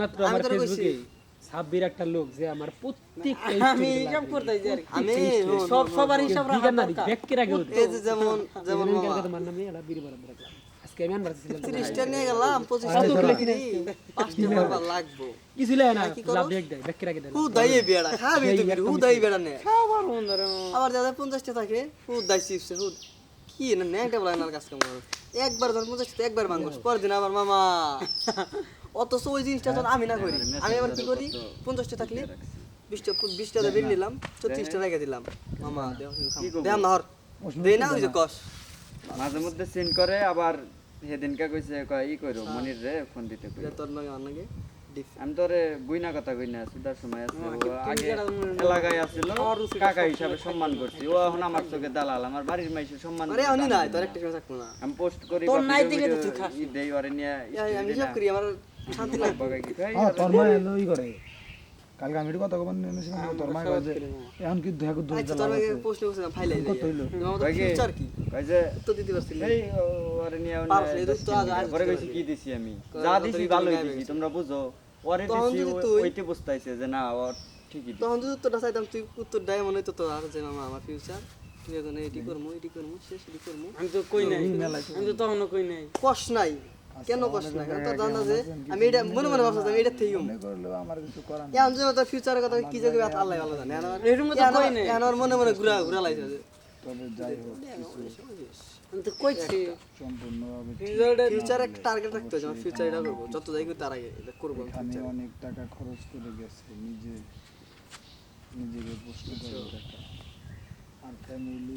মাত্র আমার ফেসবুকে সাব্বির একটা লোক যে আমার প্রত্যেক আমি হিসাব করতেছি আর কি। আমি সব সবার হিসাব রাখা না দরকার। ব্যাকের আগে এই যে যেমন যেমন তোমার নামে এটা বিড়ি বারাম রাখলাম আজকে আমি আনবার ছিলাম তিরিশটা নিয়ে গেলাম পঁচিশটা আচ্ছা, ধরে ধরো। পাঁচটা করবার লাগবো। কিছু লাই না লাভ দেখ দেয় ব্যাকের আগে দেয় হু দাই বেড়া খাবি তো হু দাই বেড়া নে। সবার বন্ধুরে আবার যাদের পঞ্চাশটা থাকে হু দাই চিপস হু কি না ন্যাংটা কাজ কাম করো একবার ধর পঞ্চাশটা একবার মাংস পরদিন দিন আবার মামা। অথচ ওই জিনিসটা তো আমি না করি। আমি আবার কি করি? পঞ্চাশটা থাকলে বিশটা বিশটা বের নিলাম চত্রিশটা রেখে দিলাম। মামা দেহাম না হর দেই না ওই যে কষ। মাঝে মধ্যে সিন করে আবার সেদিনকে কইছে কয় ই করো মনির রে ফোন দিতে কই তোর নয় অন্যকে ডিফ আমি তোরে বুইনা কথা কই না সুদার সময় আছে। ও আগে এলাকায় আছিল কাকা হিসাবে সম্মান করছি। ও এখন আমার চোখে দালাল আমার বাড়ির মাইসে সম্মান আরে আমি নাই তোর একটা থাকব না। আমি পোস্ট করি তোর নাই video তুই খাস। দেই ওরে নিয়ে আমি হিসাব করি আমার হ্যাঁ তোর মা এলো ই করে। কালকে আমি কথা কবার নিয়েছিলাম তোর মা কয় যে এখন কি দেখা করতে আচ্ছা তোর আগে প্রশ্ন করছিলাম ফাইল কত হইল? ফিউচার কি? কই যে তো দিতে পারছিলি এই ও- ওরে নিয়ে পারছে, এই তো আজ- আজ পরে কইছি কি দিছি আমি? যা দিছি ভালোই দিছি তোমরা বুঝো ওরে তখন দিছি ওইতে বুঝতাইছে যে না ও ঠিকই। তখন যদি উত্তরটা চাইতাম তুই উত্তর দেয় মনে হতো তোর আর যে মামা আমার ফিউচার তুই এখন এটি করব এটি করব শেষ এটি করব আমি তো কই নাই। আমি তো তখনও কই নাই। কষ নাই। কেন কষ নাই কারণ তোর জানা যে আমি এটা মনে মনে ভাবছিলাম এটা থেকেই মনে করলেও আমার কিছু করার নেই। এখন যে ফিউচারের কথা কি যে কইবে আল্লাহ ভালো জানে এরকম তো কই আমার- আমার মনে মনে ঘুরা ঘুরা লাগছে তবে যাই হোক আমি তো কইছি। সম্পূর্ণভাবে ফিউচার একটা টার্গেট রাখতে হবে আমার ফিউচার এটা করব যত যাই করি তার আগে এটা করব আমি অনেক টাকা খরচ করে গেছে নিজে নিজেকে প্রশ্ন করে দেখা। আর ফ্যামিলি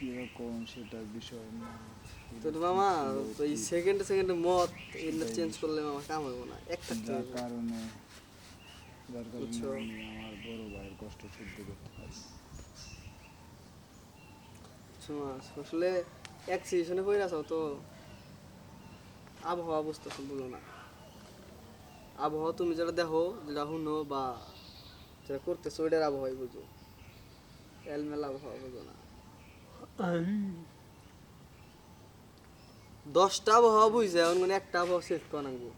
কীরকম সেটার বিষয় না তোর মামা সেকেন্ডে সেকেন্ডে মত এটা চেঞ্জ করলে মামা কাম হইব না একটা কারণে যার কারণে আমি আমার বড় ভাইয়ের কষ্ট সহ্য করতে আসলে এক সিজনে পড়ে আছো তো আবহাওয়া বুঝতেছো বুঝো না। আবহাওয়া তুমি যেটা দেখো যেটা শুনো বা যেটা করতেছো ওইটার আবহাওয়াই বুঝো। এলমেল আবহাওয়া বুঝো না। দশটা আবহাওয়া বুঝছে এখন একটা আবহাওয়া শেষ করা লাগবো।